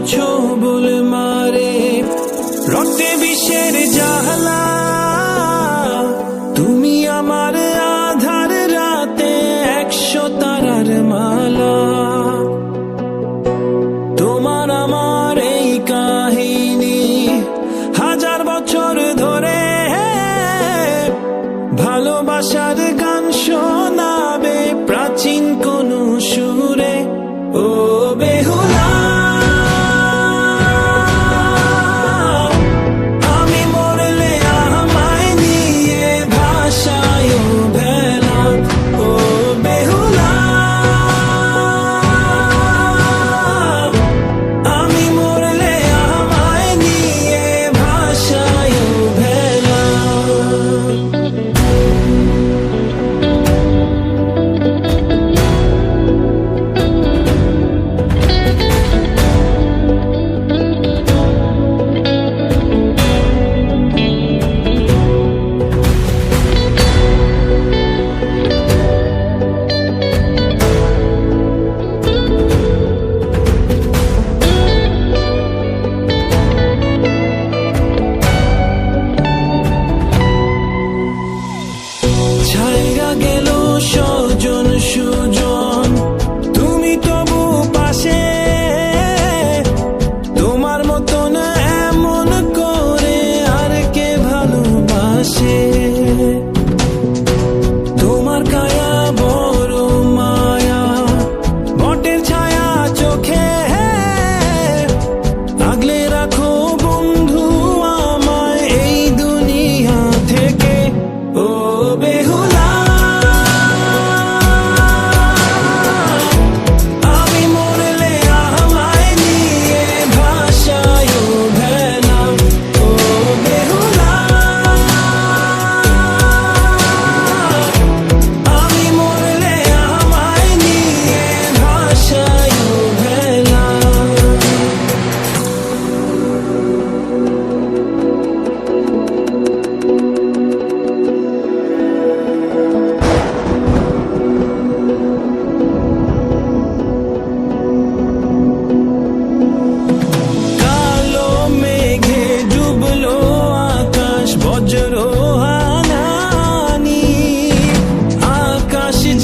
দিয়েছ বল মারে। রক্তে জাহলা তুমি আমার আধার রাতে একশো তারার মালা। তোমার আমার এই কাহিনী হাজার বছর ধরে ভালোবাসার গা little bit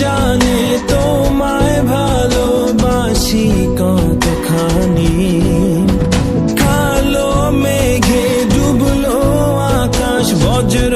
জানে তোমায় ভালোবাসি কতখানি। কালো মেঘে ডুবলো আকাশ বজ্র